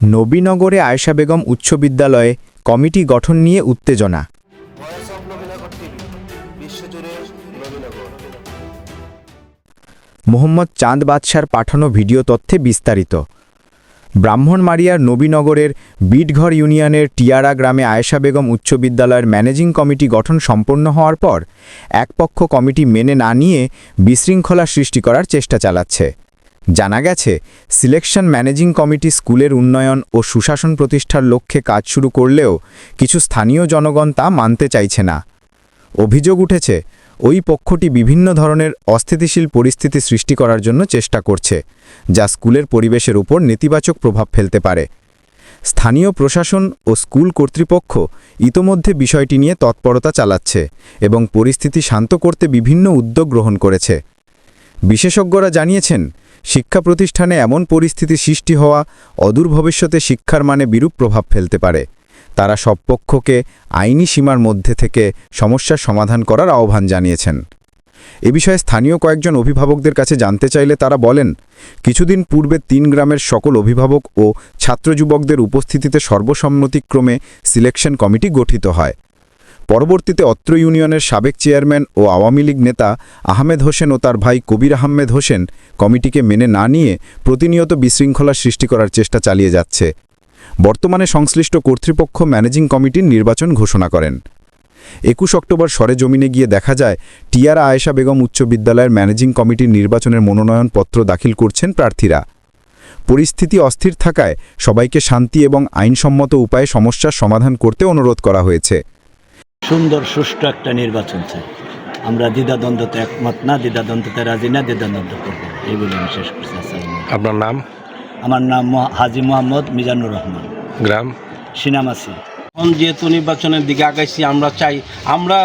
নবীনগরে আয়েশা বেগম উচ্চ বিদ্যালয়ে কমিটি গঠন নিয়ে উত্তেজনা। মোহাম্মদ চাঁদ বাদশার পাঠানো ভিডিও তথ্যে বিস্তারিত। ব্রাহ্মণমারিয়ার নবীনগরের বিটঘর ইউনিয়নের টিয়ারা গ্রামে আয়েশা বেগম উচ্চ বিদ্যালয়ের ম্যানেজিং কমিটি গঠন সম্পন্ন হওয়ার পর, একপক্ষ কমিটি মেনে না নিয়ে বিশৃঙ্খলা সৃষ্টি করার চেষ্টা চালাচ্ছে। জানা গেছে, সিলেকশন ম্যানেজিং কমিটি স্কুলের উন্নয়ন ও সুশাসন প্রতিষ্ঠার লক্ষ্যে কাজ শুরু করলেও কিছু স্থানীয় জনগণ তা মানতে চাইছে না। অভিযোগ উঠেছে, ওই পক্ষটি বিভিন্ন ধরনের অস্থিতিশীল পরিস্থিতি সৃষ্টি করার জন্য চেষ্টা করছে, যা স্কুলের পরিবেশের উপর নেতিবাচক প্রভাব ফেলতে পারে। স্থানীয় প্রশাসন ও স্কুল কর্তৃপক্ষ ইতোমধ্যে বিষয়টি নিয়ে তৎপরতা চালাচ্ছে এবং পরিস্থিতি শান্ত করতে বিভিন্ন উদ্যোগ গ্রহণ করেছে। বিশেষজ্ঞরা জানিয়েছেন শিক্ষা প্রতিষ্ঠানে এমন পরিস্থিতি সৃষ্টি হওয়া অদূর ভবিষ্যতে শিক্ষার মানে বিরূপ প্রভাব ফেলতে পারে। তারা সব পক্ষকে আইনি সীমার মধ্যে থেকে সমস্যার সমাধান করার আহ্বান জানিয়েছেন। এ বিষয়ে স্থানীয় কয়েকজন অভিভাবকদের কাছে জানতে চাইলে তারা বলেন, কিছুদিন পূর্বে তিন গ্রামের সকল অভিভাবক ও ছাত্র যুবকদের উপস্থিতিতে সর্বসম্মতিক্রমে সিলেকশন কমিটি গঠিত হয়। পরবর্তীতে অত্র ইউনিয়নের সাবেক চেয়ারম্যান ও আওয়ামী লীগ নেতা আহমেদ হোসেন ও তার ভাই কবির আহমেদ হোসেন কমিটিকে মেনে না নিয়ে প্রতিনিয়ত বিশৃঙ্খলা সৃষ্টি করার চেষ্টা চালিয়ে যাচ্ছে। বর্তমানে সংশ্লিষ্ট কর্তৃপক্ষ ম্যানেজিং কমিটির নির্বাচন ঘোষণা করেন। একুশ অক্টোবর সরেজমিনে গিয়ে দেখা যায়, টিয়ারা আয়েশা বেগম উচ্চ বিদ্যালয়ের ম্যানেজিং কমিটির নির্বাচনের মনোনয়নপত্র দাখিল করছেন প্রার্থীরা। পরিস্থিতি অস্থির থাকায় সবাইকে শান্তি এবং আইনসম্মত উপায়ে সমস্যার সমাধান করতে অনুরোধ করা হয়েছে। সুন্দর সুষ্ঠু একটা নির্বাচন চাই। আমরা দ্বিধাদ্বন্দ্বতে একমত না দ্বিধাদ্বন্দ্বতে রাজি না দ্বিধাদ্বন্দ্ব করব। এই বলে আমি শেষ করছি। আপনার নাম? আমার নাম হাজি মোহাম্মদ মিজানুর রহমান। গ্রাম? সিনামাসি। এখন যেহেতু নির্বাচনের দিকে আগাইছি আমরা চাই আমরা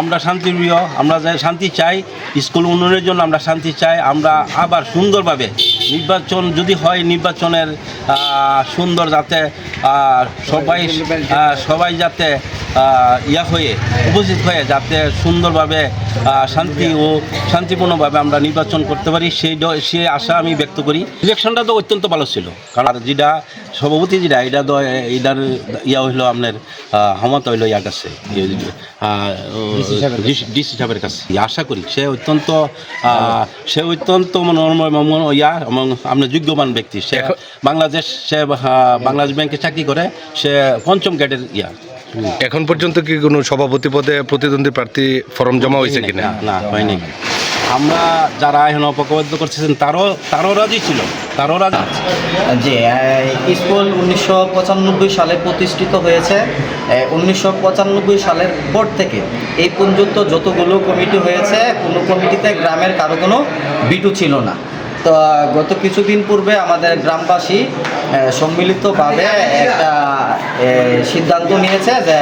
আমরা শান্তিপ্রিয় আমরা যাই শান্তি চাই স্কুল উন্নয়নের জন্য আমরা শান্তি চাই আমরা আবার সুন্দরভাবে নির্বাচন যদি হয় নির্বাচনের সুন্দর যাতে সবাই সবাই যাতে ইয়া হয়ে উপস্থিত হয়ে যাতে সুন্দরভাবে শান্তি ও শান্তিপূর্ণভাবে আমরা নির্বাচন করতে পারি সেই ড- সেই আশা আমি ব্যক্ত করি। ইলেকশনটা তো অত্যন্ত ভালো ছিল। কারণ আর যেটা সভাপতি যেটা এটা তো এটার ইয়া হইল আপনার ক্ষমতা হইল ইয়ার কাছে ডিসি সাহেবের কাছে। আশা করি সে অত্যন্ত সে অত্যন্ত ইয়া এবং আপনার যোগ্যবান ব্যক্তি। সে বাংলাদেশ সে বাংলাদেশ ব্যাংকে চাকরি করে সে পঞ্চম গ্রেডের ইয়া। এখন পর্যন্ত কি কোনো সভাপতি পদে প্রতিদ্বন্দ্বী প্রার্থী ফর্ম জমা হয়েছে কিনা? না না হয়নি। আমরা যারা এখন অপকবদ্ধ করতেছেন তারও তারও রাজি ছিল তারও রাজি যে স্কুল উনিশশো পঁচানব্বই সালে প্রতিষ্ঠিত হয়েছে। উনিশশো পঁচানব্বই সালের পর থেকে এই পর্যন্ত যতগুলো কমিটি হয়েছে কোনো কমিটিতে গ্রামের কারও কোনো বিটু ছিল না। তো গত কিছুদিন পূর্বে আমাদের গ্রামবাসী সম্মিলিতভাবে একটা সিদ্ধান্ত নিয়েছে যে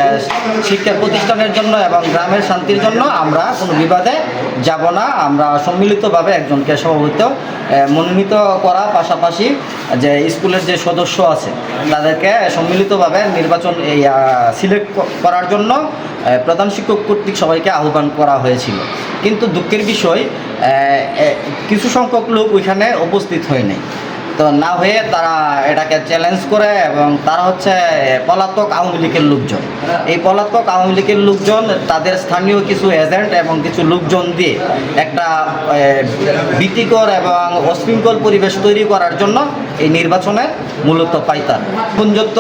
শিক্ষা প্রতিষ্ঠানের জন্য এবং গ্রামের শান্তির জন্য আমরা কোনো বিবাদে যাব না। আমরা সম্মিলিতভাবে একজনকে সভাপতি আহ, মনোনীত করা পাশাপাশি যে স্কুলের যে সদস্য আছে তাদেরকে সম্মিলিতভাবে নির্বাচন সিলেক্ট করার জন্য প্রধান শিক্ষক কর্তৃক সবাইকে আহ্বান করা হয়েছিল। কিন্তু দুঃখের বিষয় কিছু সংখ্যক লোক ওইখানে উপস্থিত হয় নাই। তো না হয়ে তারা এটাকে চ্যালেঞ্জ করে এবং তারা হচ্ছে পলাতক আওয়ামী লীগের লোকজন। এই পলাতক আওয়ামী লীগের লোকজন, তাদের স্থানীয় কিছু এজেন্ট এবং কিছু লোকজন দিয়ে একটা ভীতিকর এবং অশৃঙ্খল পরিবেশ তৈরি করার জন্য এই নির্বাচনে মূলত পাইতার পর্যন্ত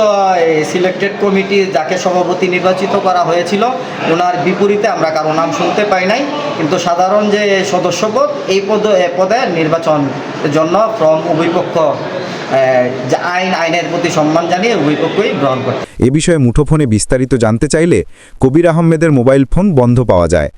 সিলেক্টেড কমিটি যাকে সভাপতি নির্বাচিত করা হয়েছিল, ওনার বিপরীতে আমরা কারও নাম শুনতে পাই নাই। কিন্তু সাধারণ যে সদস্যপদ, এই পদ নির্বাচনের জন্য ফ্রম উভয় পক্ষ আহ, যে আইন আইনের প্রতি সম্মান জানিয়ে উভয়পক্ষই গ্রহণ করে এ বিষয়ে মুঠোফোনে বিস্তারিত জানতে চাইলে কবির আহমেদের মোবাইল ফোন বন্ধ পাওয়া যায়।